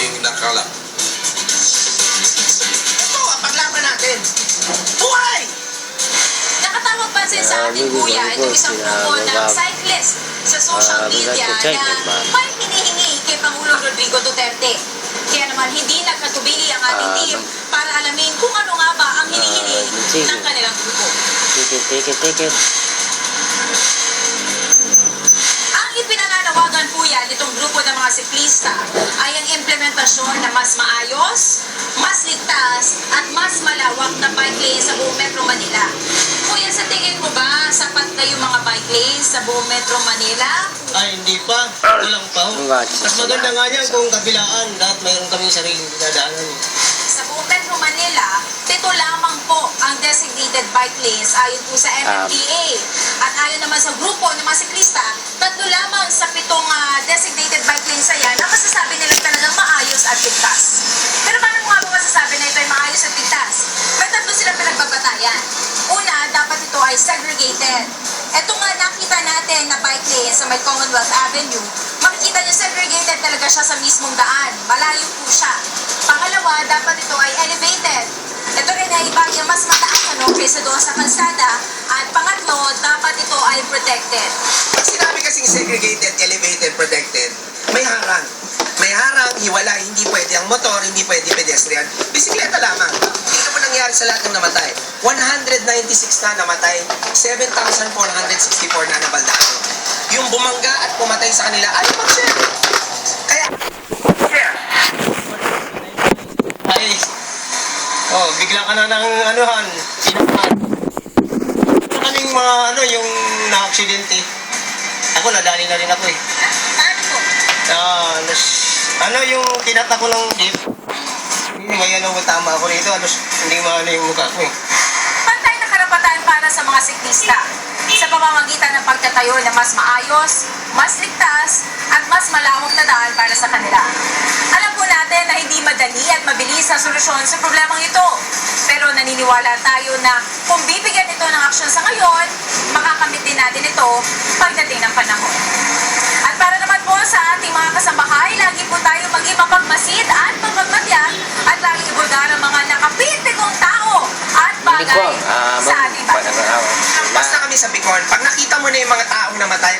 ating nakalap. Ito, ang paglaban natin. Buhay! Nakatawag pansin sa Ah, ating kuya itong isang grupo ng babab. cyclist sa social Ah, media bigat check, na may hinihingi kay Pangulong Rodrigo Duterte. Kaya naman hindi nagkatubili ang ating Ah, team para alamin kung ano nga ba ang hinihiling Ah, sige. ng kanilang grupo. Ticket, ticket, ticket. Ang ipinananawagan po yan itong grupo ng mga siklista implementasyon na mas maayos, mas ligtas, at mas malawak na bike lane sa buong Metro Manila. Kuya, sa tingin mo ba sapat na yung mga bike lanes sa buong Metro Manila? Ay, hindi pa. Walang pa. Mas maganda nga yan kung kabilaan. Lahat mayroon kaming sariling dinadaanan. Sa buong Metro Manila, pito lamang po ang designated bike lanes ayon po sa MMDA. At ayon naman sa grupo ng mga dapat ito ay segregated. Ito nga nakita natin na bike lane sa may Commonwealth Avenue, makikita niyo segregated talaga siya sa mismong daan. Malayo po siya. Pangalawa, dapat ito ay elevated. Ito rin ay bagay mas mataas ano, kaysa doon sa kalsada. At pangatlo, dapat ito ay protected. Pag sinabi kasing segregated, elevated, protected, may harang. May harang, hiwala, hindi pwede ang motor, hindi pwede pedestrian. Bisikleta lamang. Sa lahat ng namatay. 196 na namatay, 7,464 na nabaldado. Yung bumangga at pumatay sa kanila, ay mag-share. Kaya, share. Ay, oh, bigla ka na ng anuhan. Sinapan. Ano kaming mga ano, yung na-aksidente. Ako, nadali na rin ako eh. Paano po? Ah, ano yung kinata ko ng jeep? Hindi may ano, tama ako rito. Alas, hindi maano yung mukha ko eh. Pantay na karapatan para sa mga siklista sa pamamagitan ng pagtatayo na mas maayos, mas ligtas, at mas malawak na daan para sa kanila. Alam po natin na hindi madali at mabilis ang solusyon sa problemang ito. Pero naniniwala tayo na kung bibigyan ito ng aksyon sa ngayon, makakamit din natin ito pagdating ng panahon. At para naman po sa ating mga kasambahay, lagi po tayo maging mapagmasid at mapagmatyan Bigwang. Ah, sa mag- ating. Lampas na kami sa Bicol. Pag nakita mo na yung mga taong namatay,